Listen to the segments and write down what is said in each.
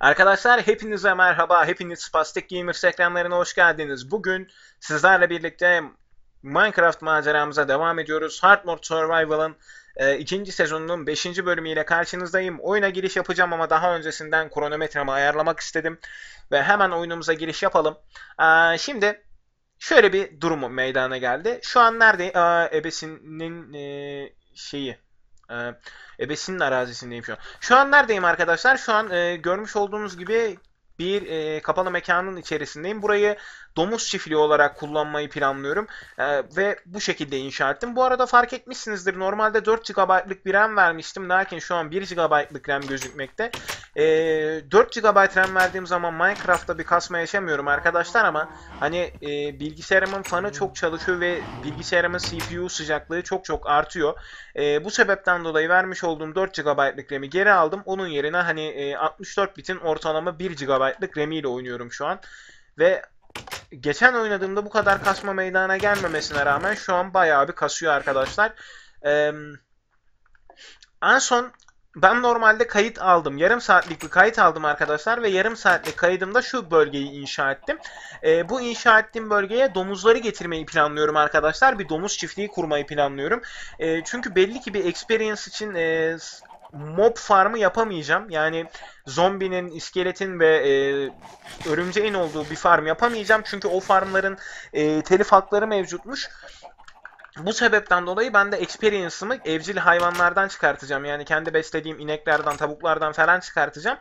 Arkadaşlar hepinize merhaba, hepiniz Spastic Gamers ekranlarına hoş geldiniz. Bugün sizlerle birlikte Minecraft maceramıza devam ediyoruz. Hard Mode Survival'ın e, ikinci sezonunun 5. bölümüyle karşınızdayım. Oyuna giriş yapacağım ama daha öncesinden kronometremi ayarlamak istedim. Ve hemen oyunumuza giriş yapalım. E, şimdi şöyle bir durumu meydana geldi. Şu an nerede? E, ebesinin e, şeyi... E, Ebesinin arazisindeyim şu an. Şu an neredeyim arkadaşlar? Şu an e, görmüş olduğunuz gibi bir e, kapalı mekanın içerisindeyim. Burayı domuz çiftliği olarak kullanmayı planlıyorum. E, ve bu şekilde inşa ettim. Bu arada fark etmişsinizdir. Normalde 4 GB'lık bir RAM vermiştim. Lakin şu an 1 GB'lık RAM gözükmekte. E, 4 GB RAM verdiğim zaman Minecraft'ta bir kasma yaşamıyorum arkadaşlar ama hani e, bilgisayarımın fanı çok çalışıyor ve bilgisayarımın CPU sıcaklığı çok çok artıyor. E, bu sebepten dolayı vermiş olduğum 4 GB'lık RAM'i geri aldım. Onun yerine hani e, 64 bitin ortalama 1 GB'lık RAM ile oynuyorum şu an. Ve geçen oynadığımda bu kadar kasma meydana gelmemesine rağmen şu an bayağı bir kasıyor arkadaşlar. Ee, en son ben normalde kayıt aldım. Yarım saatlik bir kayıt aldım arkadaşlar ve yarım saatlik kaydımda şu bölgeyi inşa ettim. Ee, bu inşa ettiğim bölgeye domuzları getirmeyi planlıyorum arkadaşlar. Bir domuz çiftliği kurmayı planlıyorum. Ee, çünkü belli ki bir experience için e, mob farmı yapamayacağım. Yani zombinin, iskeletin ve e, örümceğin olduğu bir farm yapamayacağım. Çünkü o farmların e, telif hakları mevcutmuş. Bu sebepten dolayı ben de experience'ımı evcil hayvanlardan çıkartacağım. Yani kendi beslediğim ineklerden, tavuklardan falan çıkartacağım.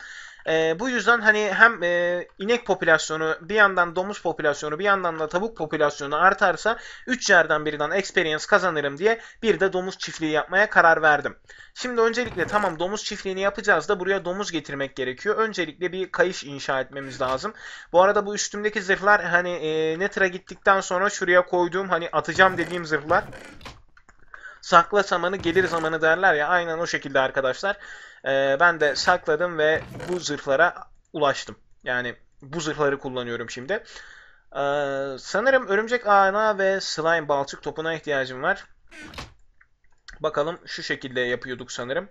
E, bu yüzden hani hem e, inek popülasyonu bir yandan domuz popülasyonu bir yandan da tavuk popülasyonu artarsa 3 yerden birinden experience kazanırım diye bir de domuz çiftliği yapmaya karar verdim. Şimdi öncelikle tamam domuz çiftliğini yapacağız da buraya domuz getirmek gerekiyor. Öncelikle bir kayış inşa etmemiz lazım. Bu arada bu üstümdeki zırhlar hani e, Nether'a gittikten sonra şuraya koyduğum hani atacağım dediğim zırhlar. Sakla zamanı gelir zamanı derler ya aynen o şekilde arkadaşlar. Ee, ben de sakladım ve bu zırhlara ulaştım. Yani bu zırhları kullanıyorum şimdi. Ee, sanırım örümcek ağına ve slime balçık topuna ihtiyacım var. Bakalım şu şekilde yapıyorduk sanırım.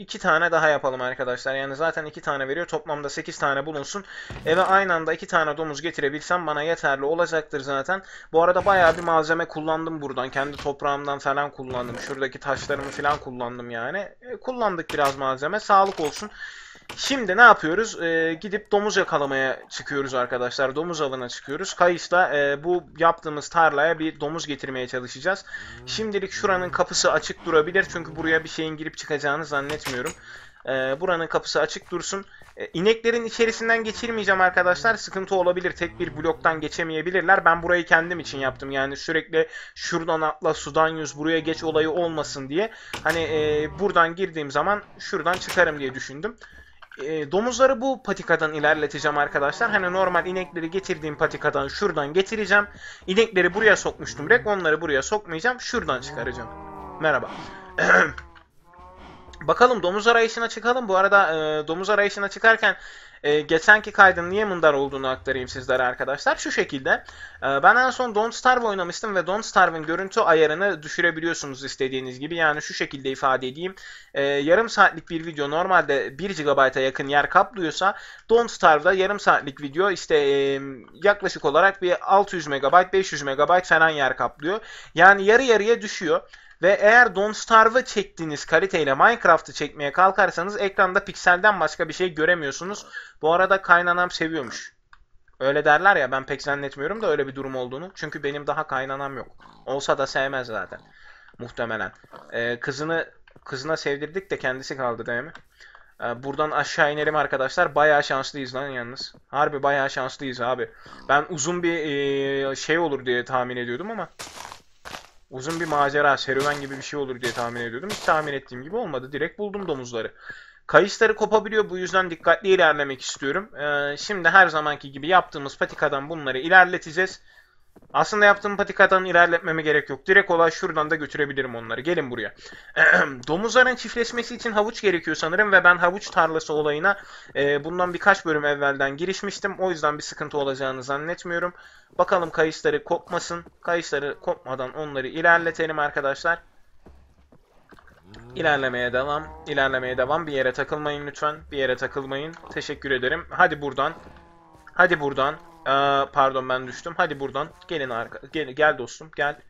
İki tane daha yapalım arkadaşlar. Yani zaten iki tane veriyor. Toplamda sekiz tane bulunsun. Eve aynı anda iki tane domuz getirebilsem bana yeterli olacaktır zaten. Bu arada bayağı bir malzeme kullandım buradan. Kendi toprağımdan falan kullandım. Şuradaki taşlarımı falan kullandım yani. E, kullandık biraz malzeme. Sağlık olsun. Şimdi ne yapıyoruz? Ee, gidip domuz yakalamaya çıkıyoruz arkadaşlar. Domuz avına çıkıyoruz. Kayışla e, bu yaptığımız tarlaya bir domuz getirmeye çalışacağız. Şimdilik şuranın kapısı açık durabilir. Çünkü buraya bir şeyin girip çıkacağını zannetmiyorum. Ee, buranın kapısı açık dursun. Ee, ineklerin içerisinden geçirmeyeceğim arkadaşlar. Sıkıntı olabilir. Tek bir bloktan geçemeyebilirler. Ben burayı kendim için yaptım. Yani sürekli şuradan atla sudan yüz buraya geç olayı olmasın diye. Hani e, buradan girdiğim zaman şuradan çıkarım diye düşündüm e, domuzları bu patikadan ilerleteceğim arkadaşlar. Hani normal inekleri getirdiğim patikadan şuradan getireceğim. İnekleri buraya sokmuştum direkt. Onları buraya sokmayacağım. Şuradan çıkaracağım. Merhaba. Bakalım domuz arayışına çıkalım. Bu arada e, domuz arayışına çıkarken e, geçenki kaydın niye mındar olduğunu aktarayım sizlere arkadaşlar. Şu şekilde e, ben en son Don't Starve oynamıştım ve Don't Starve'ın görüntü ayarını düşürebiliyorsunuz istediğiniz gibi. Yani şu şekilde ifade edeyim. E, yarım saatlik bir video normalde 1 GB'a yakın yer kaplıyorsa Don't Starve'da yarım saatlik video işte e, yaklaşık olarak bir 600 MB 500 MB falan yer kaplıyor. Yani yarı yarıya düşüyor. Ve eğer Don't Starve'ı çektiğiniz kaliteyle Minecraft'ı çekmeye kalkarsanız ekranda pikselden başka bir şey göremiyorsunuz. Bu arada kaynanam seviyormuş. Öyle derler ya ben pek zannetmiyorum da öyle bir durum olduğunu. Çünkü benim daha kaynanam yok. Olsa da sevmez zaten. Muhtemelen. Ee, kızını kızına sevdirdik de kendisi kaldı değil mi? Ee, buradan aşağı inelim arkadaşlar. Bayağı şanslıyız lan yalnız. Harbi bayağı şanslıyız abi. Ben uzun bir e, şey olur diye tahmin ediyordum ama uzun bir macera, serüven gibi bir şey olur diye tahmin ediyordum. Hiç tahmin ettiğim gibi olmadı. Direkt buldum domuzları. Kayışları kopabiliyor. Bu yüzden dikkatli ilerlemek istiyorum. Ee, şimdi her zamanki gibi yaptığımız patikadan bunları ilerleteceğiz. Aslında yaptığım patikadan ilerletmeme gerek yok. Direkt olay şuradan da götürebilirim onları. Gelin buraya. Domuzların çiftleşmesi için havuç gerekiyor sanırım ve ben havuç tarlası olayına e, bundan birkaç bölüm evvelden girişmiştim. O yüzden bir sıkıntı olacağını zannetmiyorum. Bakalım kayışları kopmasın. Kayışları kopmadan onları ilerletelim arkadaşlar. İlerlemeye devam. İlerlemeye devam. Bir yere takılmayın lütfen. Bir yere takılmayın. Teşekkür ederim. Hadi buradan. Hadi buradan. Aa, pardon ben düştüm. Hadi buradan. Gelin arka. Gel, gel dostum. Gel.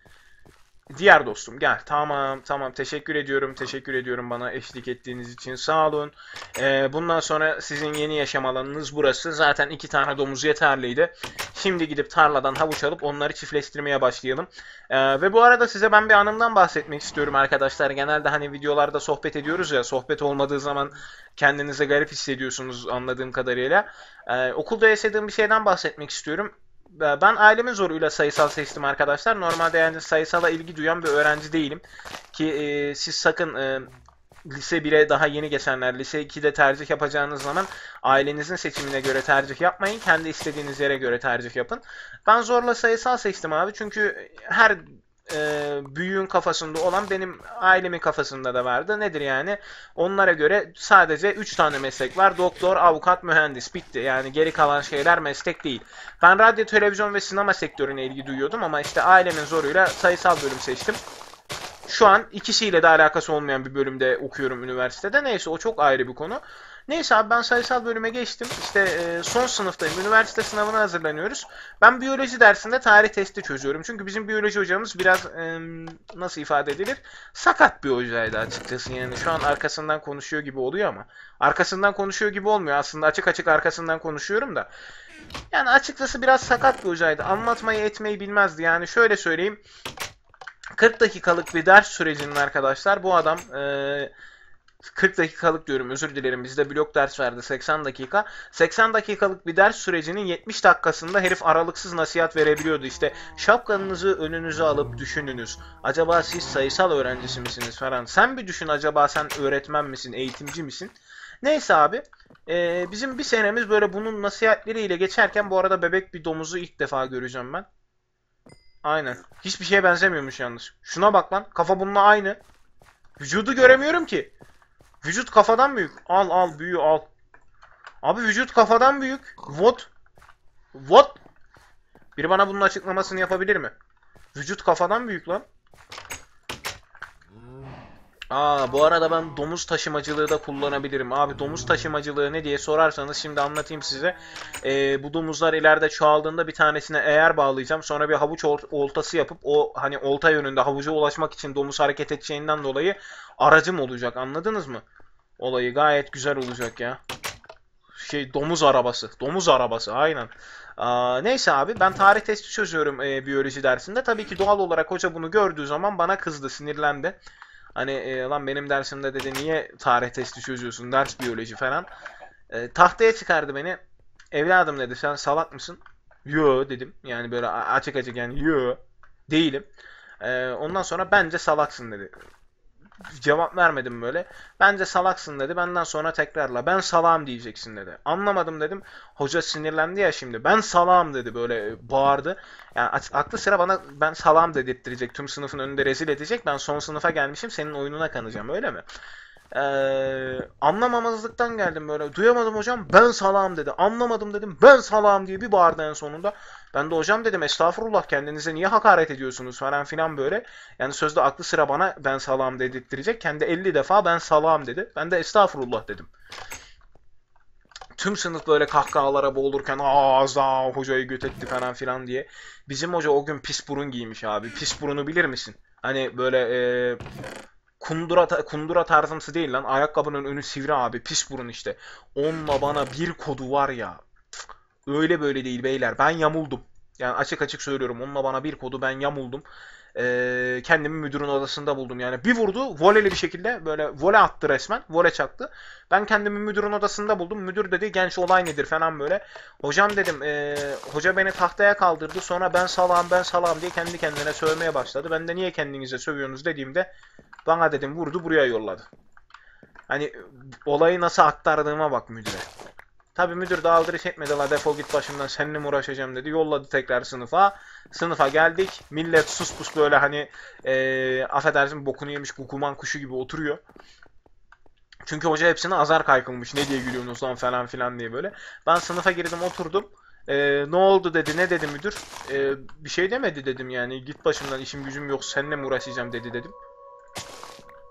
Diğer dostum gel. Tamam tamam teşekkür ediyorum. Teşekkür ediyorum bana eşlik ettiğiniz için. Sağ olun. Ee, bundan sonra sizin yeni yaşam alanınız burası. Zaten iki tane domuz yeterliydi. Şimdi gidip tarladan havuç alıp onları çiftleştirmeye başlayalım. Ee, ve bu arada size ben bir anımdan bahsetmek istiyorum arkadaşlar. Genelde hani videolarda sohbet ediyoruz ya. Sohbet olmadığı zaman kendinizi garip hissediyorsunuz anladığım kadarıyla. Ee, okulda yaşadığım bir şeyden bahsetmek istiyorum. Ee, Ben ailemin zoruyla sayısal seçtim arkadaşlar. Normalde yani sayısala ilgi duyan bir öğrenci değilim. Ki e, siz sakın e, lise 1'e daha yeni geçenler, lise 2'de tercih yapacağınız zaman ailenizin seçimine göre tercih yapmayın. Kendi istediğiniz yere göre tercih yapın. Ben zorla sayısal seçtim abi. Çünkü her e, büyüğün kafasında olan benim ailemin kafasında da vardı. Nedir yani? Onlara göre sadece 3 tane meslek var. Doktor, avukat, mühendis. Bitti. Yani geri kalan şeyler meslek değil. Ben radyo, televizyon ve sinema sektörüne ilgi duyuyordum ama işte ailemin zoruyla sayısal bölüm seçtim. Şu an ikisiyle de alakası olmayan bir bölümde okuyorum üniversitede. Neyse o çok ayrı bir konu. Neyse abi ben sayısal bölüme geçtim. İşte e, son sınıftayım. Üniversite sınavına hazırlanıyoruz. Ben biyoloji dersinde tarih testi çözüyorum. Çünkü bizim biyoloji hocamız biraz e, nasıl ifade edilir? Sakat bir hocaydı açıkçası. Yani şu an arkasından konuşuyor gibi oluyor ama. Arkasından konuşuyor gibi olmuyor. Aslında açık açık arkasından konuşuyorum da. Yani açıkçası biraz sakat bir hocaydı. Anlatmayı etmeyi bilmezdi. Yani şöyle söyleyeyim. 40 dakikalık bir ders sürecinin arkadaşlar bu adam e, 40 dakikalık diyorum özür dilerim bizde blok ders verdi 80 dakika 80 dakikalık bir ders sürecinin 70 dakikasında herif aralıksız nasihat verebiliyordu işte şapkanızı önünüze alıp düşününüz acaba siz sayısal öğrencisi misiniz falan sen bir düşün acaba sen öğretmen misin eğitimci misin neyse abi e, bizim bir senemiz böyle bunun nasihatleriyle geçerken bu arada bebek bir domuzu ilk defa göreceğim ben Aynen. Hiçbir şeye benzemiyormuş yalnız. Şuna bak lan. Kafa bununla aynı. Vücudu göremiyorum ki. Vücut kafadan büyük. Al al büyüğü al. Abi vücut kafadan büyük. What? What? Biri bana bunun açıklamasını yapabilir mi? Vücut kafadan büyük lan. Aa bu arada ben domuz taşımacılığı da kullanabilirim. Abi domuz taşımacılığı ne diye sorarsanız şimdi anlatayım size. Ee, bu domuzlar ileride çoğaldığında bir tanesine eğer bağlayacağım. Sonra bir havuç ol- oltası yapıp o hani olta yönünde havuca ulaşmak için domuz hareket edeceğinden dolayı aracım olacak. Anladınız mı? Olayı gayet güzel olacak ya. Şey domuz arabası. Domuz arabası aynen. Aa, neyse abi ben tarih testi çözüyorum e, biyoloji dersinde. Tabii ki doğal olarak hoca bunu gördüğü zaman bana kızdı, sinirlendi. Hani e, lan benim dersimde dedi niye tarih testi çözüyorsun ders biyoloji falan. E, tahtaya çıkardı beni. Evladım dedi sen salak mısın? Yo dedim. Yani böyle açık açık yani yo değilim. E, ondan sonra bence salaksın dedi. Cevap vermedim böyle. Bence salaksın dedi. Benden sonra tekrarla. Ben salağım diyeceksin dedi. Anlamadım dedim. Hoca sinirlendi ya şimdi. Ben salağım dedi böyle bağırdı. Yani aklı sıra bana ben salağım dedirttirecek. Tüm sınıfın önünde rezil edecek. Ben son sınıfa gelmişim. Senin oyununa kanacağım öyle mi? Ee, anlamamazlıktan geldim böyle. Duyamadım hocam. Ben salağım dedi. Anlamadım dedim. Ben salağım diye bir bağırdı en sonunda. Ben de hocam dedim estağfurullah kendinize niye hakaret ediyorsunuz falan filan böyle. Yani sözde aklı sıra bana ben salağım dedirttirecek. Kendi 50 defa ben salağım dedi. Ben de estağfurullah dedim. Tüm sınıf böyle kahkahalara boğulurken daha hocayı götetti falan filan diye. Bizim hoca o gün pis burun giymiş abi. Pis burunu bilir misin? Hani böyle e, kundura kundura tarzımsı değil lan. Ayakkabının önü sivri abi. Pis burun işte. Onunla bana bir kodu var ya. Öyle böyle değil beyler. Ben yamuldum. Yani açık açık söylüyorum. Onunla bana bir kodu ben yamuldum. Ee, kendimi müdürün odasında buldum. Yani bir vurdu voleyli bir şekilde böyle voley attı resmen. Voley çaktı. Ben kendimi müdürün odasında buldum. Müdür dedi genç olay nedir falan böyle. Hocam dedim ee, hoca beni tahtaya kaldırdı. Sonra ben salam ben salam diye kendi kendine sövmeye başladı. Ben de niye kendinize sövüyorsunuz dediğimde bana dedim vurdu buraya yolladı. Hani olayı nasıl aktardığıma bak müdüre. Tabii müdür de aldırış etmedi la defol git başımdan seninle mi uğraşacağım dedi. Yolladı tekrar sınıfa. Sınıfa geldik. Millet sus pus böyle hani eee affedersin bokunu yemiş kukuman kuşu gibi oturuyor. Çünkü hoca hepsine azar kaykılmış. Ne diye gülüyorsunuz lan falan filan diye böyle. Ben sınıfa girdim oturdum. Eee, ne oldu dedi. Ne dedi müdür? Eee, bir şey demedi dedim yani. Git başımdan işim gücüm yok seninle mi uğraşacağım dedi dedim.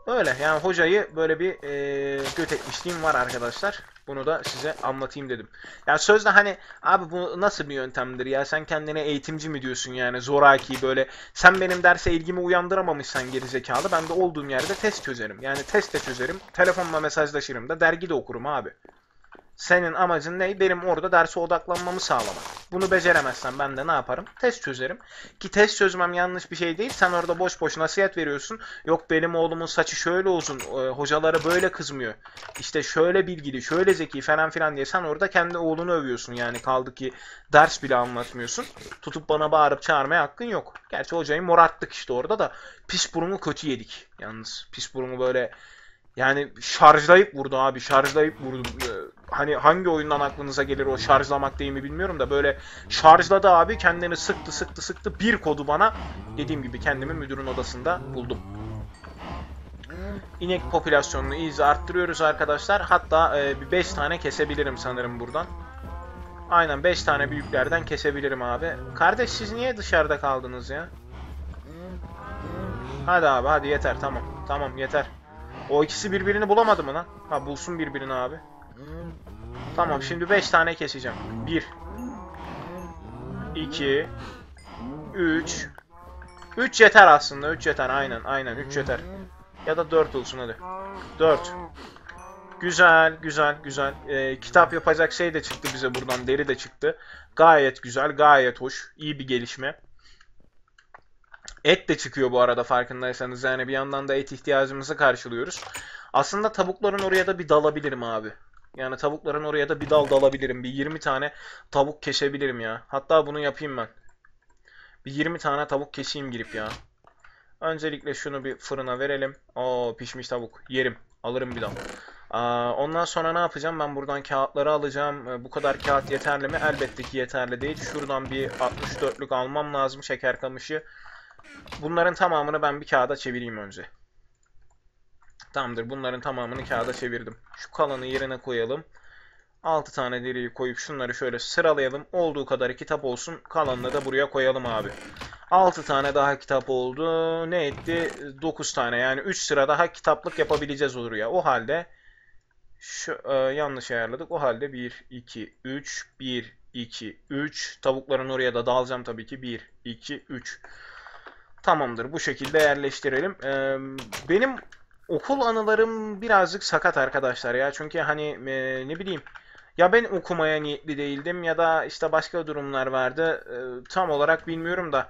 Öyle yani hocayı böyle bir e, göt etmişliğim var arkadaşlar. Bunu da size anlatayım dedim. Yani sözde hani abi bu nasıl bir yöntemdir ya sen kendine eğitimci mi diyorsun yani zoraki böyle sen benim derse ilgimi uyandıramamışsan gerizekalı ben de olduğum yerde test çözerim. Yani test de çözerim telefonla mesajlaşırım da dergi de okurum abi. Senin amacın ne? Benim orada derse odaklanmamı sağlamak. Bunu beceremezsen ben de ne yaparım? Test çözerim. Ki test çözmem yanlış bir şey değil. Sen orada boş boş nasihat veriyorsun. Yok benim oğlumun saçı şöyle uzun. e, Hocaları böyle kızmıyor. İşte şöyle bilgili, şöyle zeki falan filan diye sen orada kendi oğlunu övüyorsun. Yani kaldı ki ders bile anlatmıyorsun. Tutup bana bağırıp çağırmaya hakkın yok. Gerçi hocayı morarttık işte orada da. Pis burunu kötü yedik. Yalnız pis burunu böyle yani şarjlayıp vurdu abi. Şarjlayıp vurdu. Ee, Hani hangi oyundan aklınıza gelir o şarjlamak değil mi bilmiyorum da böyle şarjladı abi kendini sıktı sıktı sıktı bir kodu bana dediğim gibi kendimi müdürün odasında buldum. İnek popülasyonunu iyice arttırıyoruz arkadaşlar. Hatta e, bir 5 tane kesebilirim sanırım buradan. Aynen 5 tane büyüklerden kesebilirim abi. Kardeş siz niye dışarıda kaldınız ya? Hadi abi hadi yeter tamam. Tamam yeter. O ikisi birbirini bulamadı mı lan? Ha bulsun birbirini abi. Tamam şimdi 5 tane keseceğim. 1 2 3 3 yeter aslında. 3 yeter aynen aynen 3 yeter. Ya da 4 olsun hadi. 4 Güzel, güzel, güzel. Ee, kitap yapacak şey de çıktı bize buradan. Deri de çıktı. Gayet güzel, gayet hoş. İyi bir gelişme. Et de çıkıyor bu arada farkındaysanız. Yani bir yandan da et ihtiyacımızı karşılıyoruz. Aslında tavukların oraya da bir dalabilirim abi. Yani tavukların oraya da bir dal dalabilirim. Bir 20 tane tavuk kesebilirim ya. Hatta bunu yapayım ben. Bir 20 tane tavuk keseyim girip ya. Öncelikle şunu bir fırına verelim. Oo pişmiş tavuk. Yerim. Alırım bir dal. Ondan sonra ne yapacağım? Ben buradan kağıtları alacağım. Ee, Bu kadar kağıt yeterli mi? Elbette ki yeterli değil. Şuradan bir 64'lük almam lazım şeker kamışı. Bunların tamamını ben bir kağıda çevireyim önce. Tamamdır. Bunların tamamını kağıda çevirdim. Şu kalanı yerine koyalım. 6 tane deriyi koyup şunları şöyle sıralayalım. Olduğu kadar kitap olsun. Kalanını da buraya koyalım abi. 6 tane daha kitap oldu. Ne etti? 9 tane. Yani 3 sıra daha kitaplık yapabileceğiz oraya. O halde şu e, yanlış ayarladık. O halde 1 2 3 1 2 3 tavukların oraya da dalacağım tabii ki. 1 2 3 Tamamdır. Bu şekilde yerleştirelim. Ee, benim okul anılarım birazcık sakat arkadaşlar ya. Çünkü hani e, ne bileyim ya ben okumaya niyetli değildim ya da işte başka durumlar vardı. Ee, tam olarak bilmiyorum da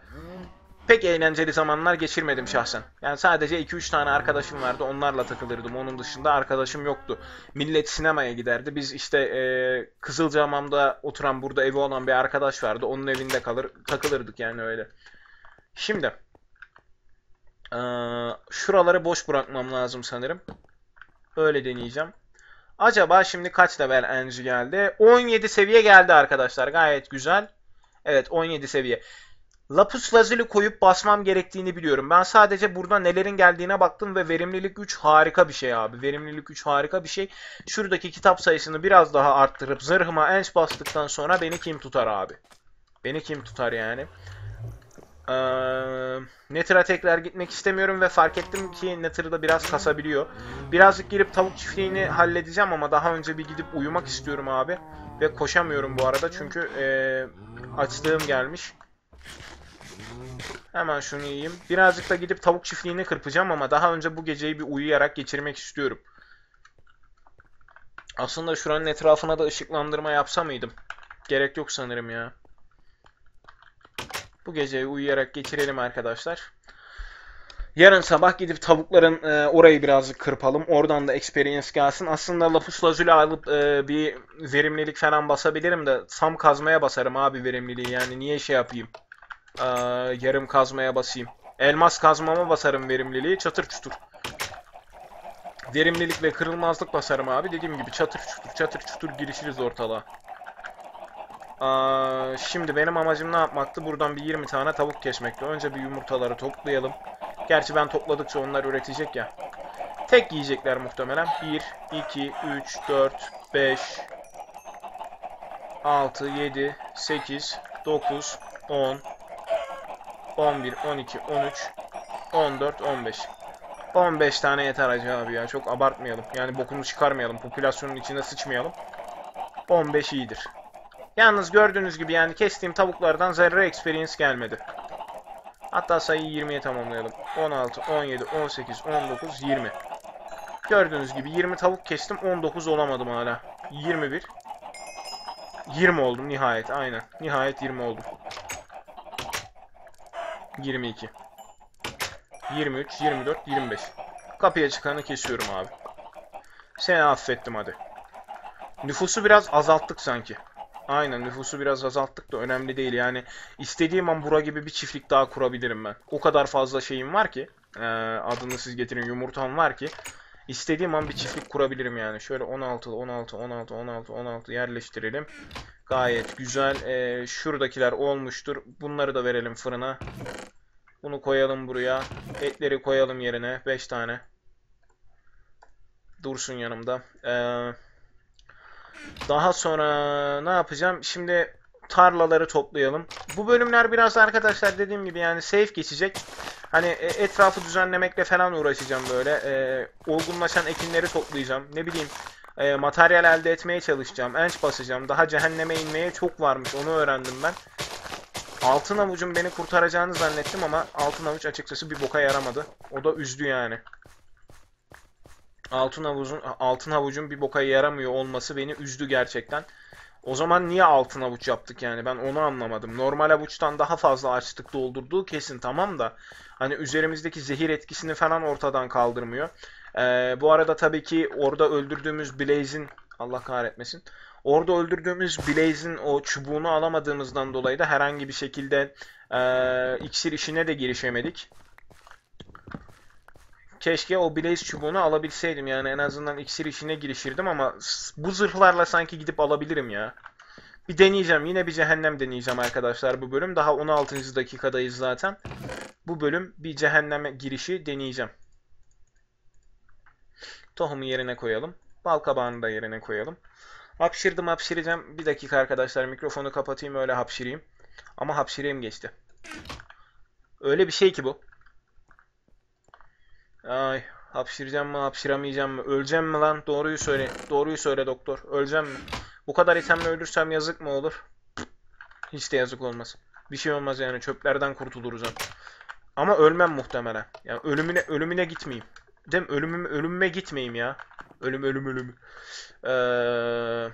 pek eğlenceli zamanlar geçirmedim şahsen. Yani sadece 2-3 tane arkadaşım vardı. Onlarla takılırdım. Onun dışında arkadaşım yoktu. Millet sinemaya giderdi. Biz işte e, Kızılcahamam'da oturan burada evi olan bir arkadaş vardı. Onun evinde kalır takılırdık yani öyle. Şimdi eee, şuraları boş bırakmam lazım sanırım. Öyle deneyeceğim. Acaba şimdi kaç level enci geldi? 17 seviye geldi arkadaşlar. Gayet güzel. Evet 17 seviye. Lapis lazuli koyup basmam gerektiğini biliyorum. Ben sadece burada nelerin geldiğine baktım ve verimlilik 3 harika bir şey abi. Verimlilik 3 harika bir şey. Şuradaki kitap sayısını biraz daha arttırıp zırhıma enç bastıktan sonra beni kim tutar abi? Beni kim tutar yani? Ee, Nether'a tekrar gitmek istemiyorum ve fark ettim ki Nether'da biraz kasabiliyor. Birazcık girip tavuk çiftliğini halledeceğim ama daha önce bir gidip uyumak istiyorum abi. Ve koşamıyorum bu arada çünkü ee, açlığım gelmiş. Hemen şunu yiyeyim. Birazcık da gidip tavuk çiftliğini kırpacağım ama daha önce bu geceyi bir uyuyarak geçirmek istiyorum. Aslında şuranın etrafına da ışıklandırma yapsa mıydım? Gerek yok sanırım ya. Bu geceyi uyuyarak geçirelim arkadaşlar. Yarın sabah gidip tavukların e, orayı birazcık kırpalım. Oradan da experience gelsin. Aslında lapis lazuli alıp e, bir verimlilik falan basabilirim de sam kazmaya basarım abi verimliliği. Yani niye şey yapayım? Ee, yarım kazmaya basayım. Elmas kazmama basarım verimliliği çatır çutur. Verimlilik ve kırılmazlık basarım abi. Dediğim gibi çatır çutur çatır çutur girişiriz ortalığa. Aa, şimdi benim amacım ne yapmaktı? Buradan bir 20 tane tavuk kesmekti. Önce bir yumurtaları toplayalım. Gerçi ben topladıkça onlar üretecek ya. Tek yiyecekler muhtemelen. 1, 2, 3, 4, 5, 6, 7, 8, 9, 10, 11, 12, 13, 14, 15. 15 tane yeter Hacı abi ya. Çok abartmayalım. Yani bokunu çıkarmayalım. Popülasyonun içine sıçmayalım. 15 iyidir. Yalnız gördüğünüz gibi yani kestiğim tavuklardan zerre experience gelmedi. Hatta sayıyı 20'ye tamamlayalım. 16, 17, 18, 19, 20. Gördüğünüz gibi 20 tavuk kestim. 19 olamadım hala. 21. 20 oldum nihayet. Aynen. Nihayet 20 oldum. 22. 23, 24, 25. Kapıya çıkanı kesiyorum abi. Seni affettim hadi. Nüfusu biraz azalttık sanki. Aynen nüfusu biraz azalttık da önemli değil yani istediğim an bura gibi bir çiftlik daha kurabilirim ben. O kadar fazla şeyim var ki e, adını siz getirin yumurtam var ki istediğim an bir çiftlik kurabilirim yani. Şöyle 16 16 16 16 16 yerleştirelim. Gayet güzel. E, şuradakiler olmuştur. Bunları da verelim fırına. Bunu koyalım buraya. Etleri koyalım yerine 5 tane. Dursun yanımda. Eee daha sonra ne yapacağım? Şimdi tarlaları toplayalım. Bu bölümler biraz arkadaşlar dediğim gibi yani safe geçecek. Hani e, etrafı düzenlemekle falan uğraşacağım böyle. E, olgunlaşan ekinleri toplayacağım. Ne bileyim e, materyal elde etmeye çalışacağım. Enç basacağım. Daha cehenneme inmeye çok varmış. Onu öğrendim ben. Altın avucun beni kurtaracağını zannettim ama altın avuç açıkçası bir boka yaramadı. O da üzdü yani. Altın havuzun altın havucun bir boka yaramıyor olması beni üzdü gerçekten. O zaman niye altın avuç yaptık yani ben onu anlamadım. Normal avuçtan daha fazla açlık doldurduğu kesin tamam da hani üzerimizdeki zehir etkisini falan ortadan kaldırmıyor. Ee, bu arada tabii ki orada öldürdüğümüz Blaze'in Allah kahretmesin. Orada öldürdüğümüz Blaze'in o çubuğunu alamadığımızdan dolayı da herhangi bir şekilde e, iksir işine de girişemedik. Keşke o Blaze çubuğunu alabilseydim yani en azından iksir işine girişirdim ama bu zırhlarla sanki gidip alabilirim ya. Bir deneyeceğim. Yine bir cehennem deneyeceğim arkadaşlar bu bölüm. Daha 16. dakikadayız zaten. Bu bölüm bir cehenneme girişi deneyeceğim. Tohumu yerine koyalım. Bal kabağını da yerine koyalım. Hapşırdım hapşıracağım. Bir dakika arkadaşlar mikrofonu kapatayım öyle hapşırayım. Ama hapşırayım geçti. Öyle bir şey ki bu. Ay hapşıracağım mı hapşıramayacağım mı? Öleceğim mi lan? Doğruyu söyle. Doğruyu söyle doktor. Öleceğim mi? Bu kadar itemle ölürsem yazık mı olur? Hiç de yazık olmaz. Bir şey olmaz yani çöplerden kurtuluruz hem. Ama ölmem muhtemelen. Yani ölümüne ölümüne gitmeyeyim. Değil mi? Ölümüm, ölümüme gitmeyeyim ya. Ölüm ölüm ölüm. Ee...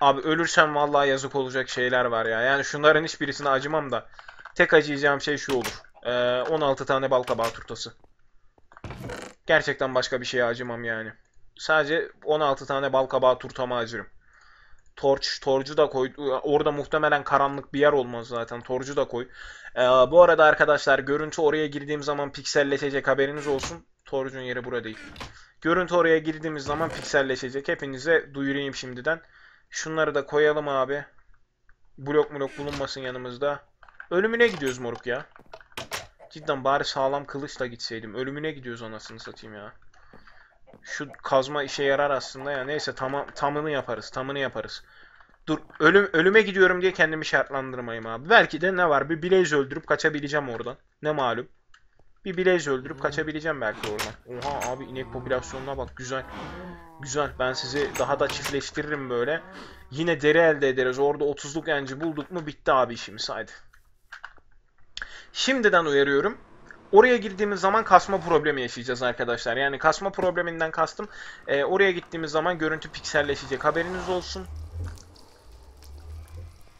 Abi ölürsem vallahi yazık olacak şeyler var ya. Yani şunların hiçbirisine acımam da. Tek acıyacağım şey şu olur. Ee, 16 tane bal kabağı turtası. Gerçekten başka bir şeye acımam yani. Sadece 16 tane bal kabağı turtama acırım. Torç, torcu da koy. Orada muhtemelen karanlık bir yer olmaz zaten. Torcu da koy. Ee, bu arada arkadaşlar görüntü oraya girdiğim zaman pikselleşecek haberiniz olsun. Torcun yeri burada değil. Görüntü oraya girdiğimiz zaman pikselleşecek. Hepinize duyurayım şimdiden. Şunları da koyalım abi. Blok blok bulunmasın yanımızda. Ölümüne gidiyoruz moruk ya. Cidden bari sağlam kılıçla gitseydim. Ölümüne gidiyoruz anasını satayım ya. Şu kazma işe yarar aslında ya. Neyse tamam tamını yaparız. Tamını yaparız. Dur ölüm ölüme gidiyorum diye kendimi şartlandırmayayım abi. Belki de ne var? Bir Blaze öldürüp kaçabileceğim oradan. Ne malum. Bir Blaze öldürüp kaçabileceğim belki oradan. Oha abi inek popülasyonuna bak güzel. Güzel. Ben sizi daha da çiftleştiririm böyle. Yine deri elde ederiz. Orada 30'luk enci bulduk mu bitti abi işimiz. Haydi. Şimdiden uyarıyorum. Oraya girdiğimiz zaman kasma problemi yaşayacağız arkadaşlar. Yani kasma probleminden kastım. E, oraya gittiğimiz zaman görüntü pikselleşecek. Haberiniz olsun.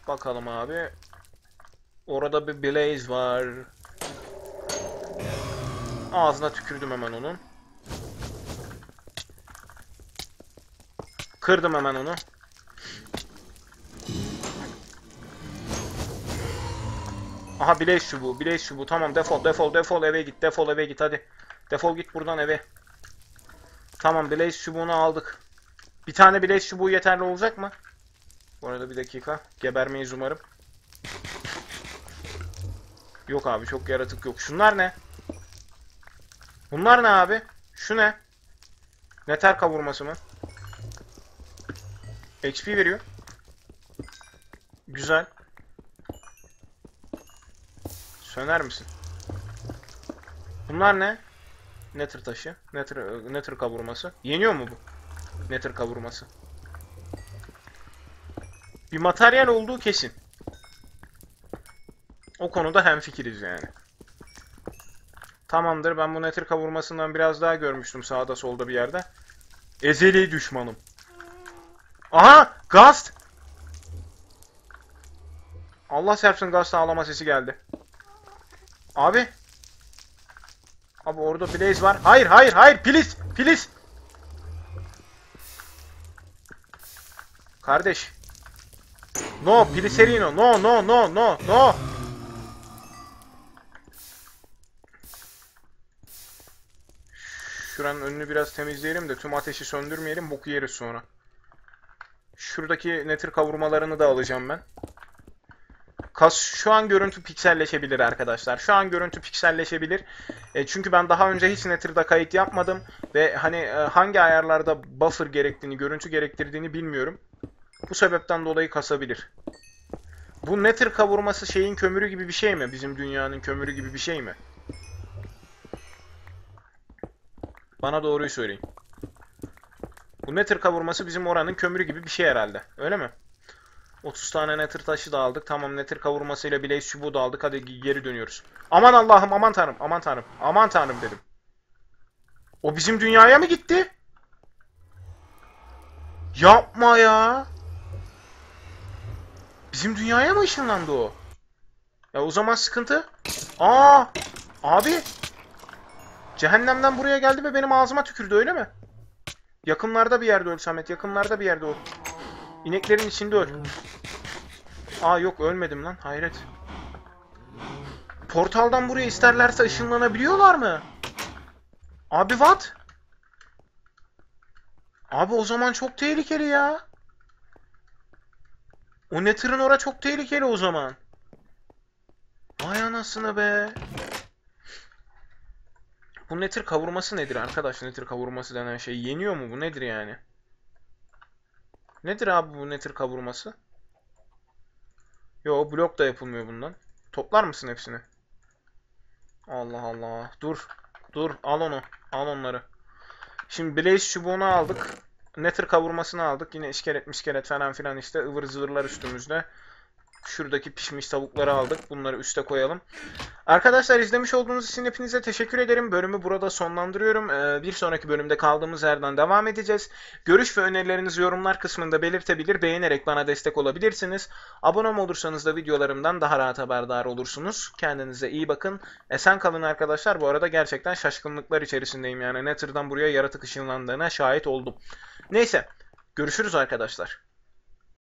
Bakalım abi. Orada bir Blaze var. Ağzına tükürdüm hemen onun. Kırdım hemen onu. Aha Blaze çubuğu, Blaze çubuğu. Tamam defol, defol, defol eve git, defol eve git hadi. Defol git buradan eve. Tamam Blaze çubuğunu aldık. Bir tane Blaze çubuğu yeterli olacak mı? Bu arada bir dakika. Gebermeyiz umarım. Yok abi çok yaratık yok. Şunlar ne? Bunlar ne abi? Şu ne? Neter kavurması mı? XP veriyor. Güzel. Söner misin? Bunlar ne? Nether taşı. Nether, nether kavurması. Yeniyor mu bu? Nether kavurması. Bir materyal olduğu kesin. O konuda hemfikiriz yani. Tamamdır. Ben bu nether kavurmasından biraz daha görmüştüm sağda solda bir yerde. Ezeli düşmanım. Aha! Gast! Allah serpsin Gast ağlama sesi geldi. Abi. Abi orada Blaze var. Hayır hayır hayır. Please. Please. Kardeş. No. Pliserino. No no no no no. Şuranın önünü biraz temizleyelim de tüm ateşi söndürmeyelim. Boku yeriz sonra. Şuradaki nether kavurmalarını da alacağım ben. Kas şu an görüntü pikselleşebilir arkadaşlar. Şu an görüntü pikselleşebilir. E, çünkü ben daha önce hiç Nether'da kayıt yapmadım ve hani e, hangi ayarlarda buffer gerektiğini, görüntü gerektirdiğini bilmiyorum. Bu sebepten dolayı kasabilir. Bu Nether kavurması şeyin kömürü gibi bir şey mi? Bizim dünyanın kömürü gibi bir şey mi? Bana doğruyu söyleyin. Bu Nether kavurması bizim oranın kömürü gibi bir şey herhalde. Öyle mi? 30 tane nether taşı da aldık. Tamam nether kavurmasıyla blaze çubuğu da aldık. Hadi geri dönüyoruz. Aman Allah'ım aman tanrım aman tanrım. Aman tanrım dedim. O bizim dünyaya mı gitti? Yapma ya. Bizim dünyaya mı ışınlandı o? Ya o zaman sıkıntı. Aa! Abi! Cehennemden buraya geldi ve benim ağzıma tükürdü öyle mi? Yakınlarda bir yerde öl Samet. Yakınlarda bir yerde öl. İneklerin içinde öl. Aa yok ölmedim lan. Hayret. Portaldan buraya isterlerse ışınlanabiliyorlar mı? Abi what? Abi o zaman çok tehlikeli ya. O Nether'ın ora çok tehlikeli o zaman. Vay anasını be. Bu Nether kavurması nedir arkadaş? Nether kavurması denen şey yeniyor mu bu? Nedir yani? Nedir abi bu Nether kavurması? Yo blok da yapılmıyor bundan. Toplar mısın hepsini? Allah Allah. Dur. Dur. Al onu. Al onları. Şimdi Blaze çubuğunu aldık. Nether kavurmasını aldık. Yine iskelet miskelet falan filan işte ıvır zıvırlar üstümüzde. Şuradaki pişmiş tavukları aldık. Bunları üste koyalım. Arkadaşlar izlemiş olduğunuz için hepinize teşekkür ederim. Bölümü burada sonlandırıyorum. Ee, bir sonraki bölümde kaldığımız yerden devam edeceğiz. Görüş ve önerilerinizi yorumlar kısmında belirtebilir. Beğenerek bana destek olabilirsiniz. Abone olursanız da videolarımdan daha rahat haberdar olursunuz. Kendinize iyi bakın. Esen kalın arkadaşlar. Bu arada gerçekten şaşkınlıklar içerisindeyim. Yani Nether'dan buraya yaratık ışınlandığına şahit oldum. Neyse. Görüşürüz arkadaşlar.